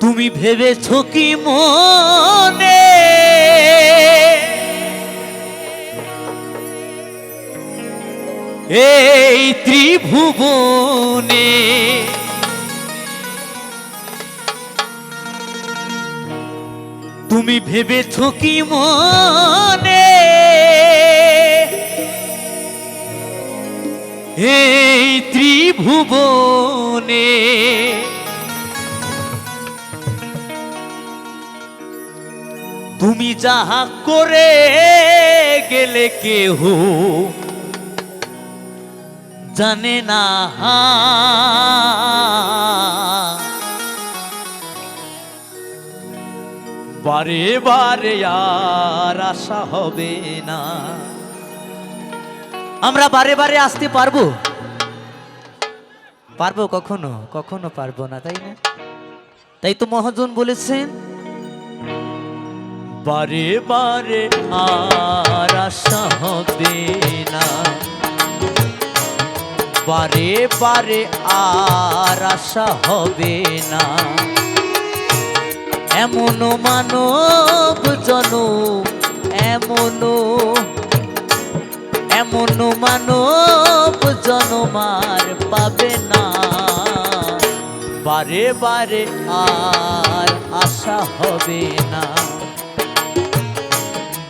তুমি ভেবেছ কি মনে? এই ত্রিভুবনে তুমি ভেবেছ কি মনে? এই ত্রিভুবনে তুমি যাহা করে গেলে কেহ জানে না বারে বারে আর আশা হবে না। আমরা বারে বারে আসতে পারব? পারব কখনো? কখনো পারব না, তাই না? তাই তো মহাজন বলেছেন বারে বারে আর আশা হবে না। বারে বারে আর আশা হবে না। এমন মানব জন এমন এমন মানব জনমার পাবে না। বারে বারে আর আশা হবে না।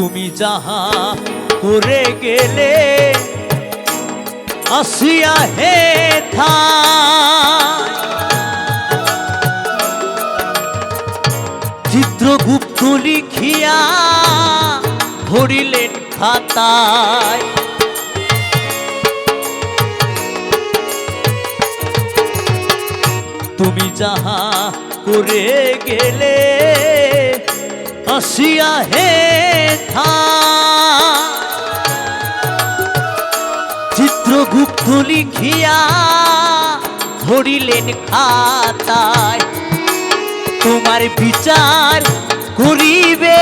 তুমি যাহা করে গেলে, আসিয়া হে থা চিত্রগুপ্ত লিখিয়া ভরিলেন খাতায়। তুমি যাহা করে গেলে, আসিয়া হে চিত্রগুপ্ত লিখিয়া ধরিলেন খাতায় তোমার বিচার করিবে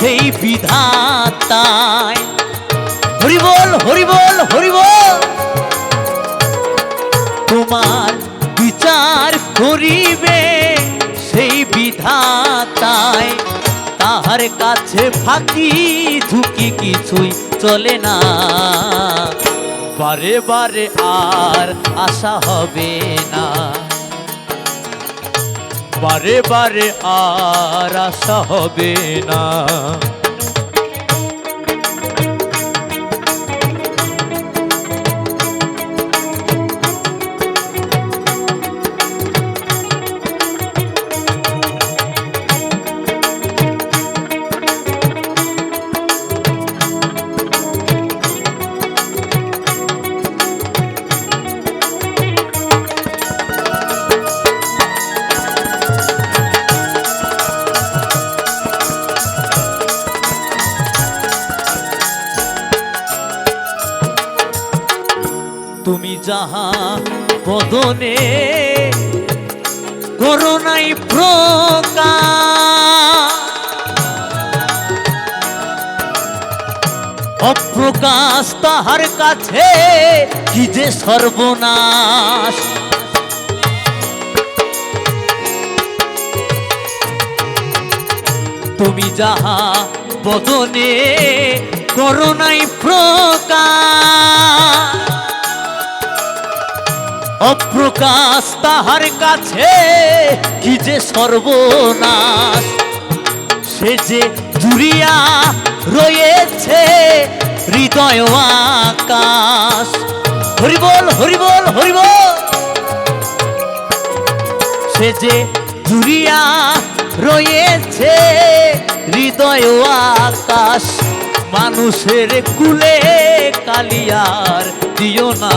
সেই বিধাতায়। হরিবল হরিবল হরিবল। তোমার তাহার কাছে ফাঁকি, ঝুঁকি কিছুই চলে না। বারে বারে আর আশা হবে না। বারে বারে আর আশা হবে না। যাহা বদনে করোনাই প্রকাশ। অপ্রকাশ তাহার কাছে, কি যে সর্বনাশ। তুমি যাহা বদনে করোনাই প্রকাশ। অপ্রকাশ তাহার কাছে, কি যে সর্বনাশ। সে যে জুড়িয়া রয়েছে হৃদয় আকাশ। হরিবল হরিবল হরিবল। সে যে জুড়িয়া রয়েছে হৃদয় আকাশ, মানুষের কুলে কালিয়ার দিও না।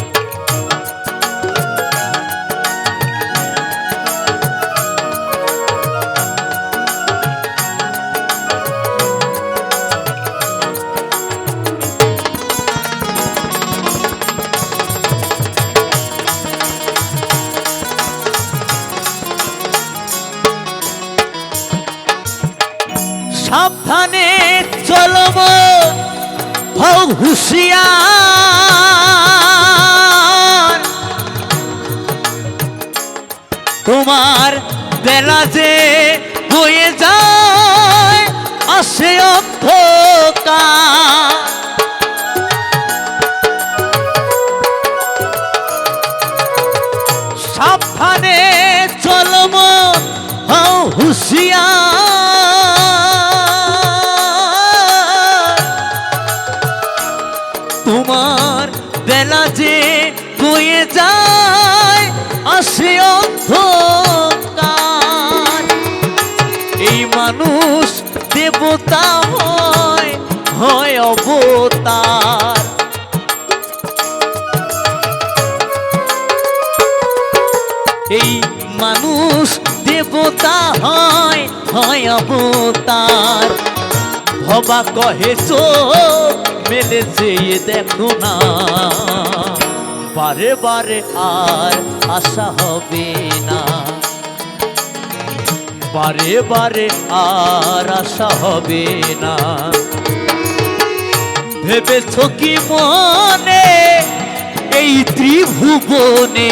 সাবধানে চলব। হও হুশিয়ার। তোমার বেলা যে হয়ে যায়, আসে অন্ধকার। সাবধানে চলম হও হুশিয়ার। এই মানুষ দেবতা হয় হয় অবতার। ভবা কহে, চোখ মেলে চেয়ে দেখো না। বারে বারে আর আশা হবে না। বারে বারে আর আশা হবে না। ভেবেছ কি মনে এই ত্রিভুবনে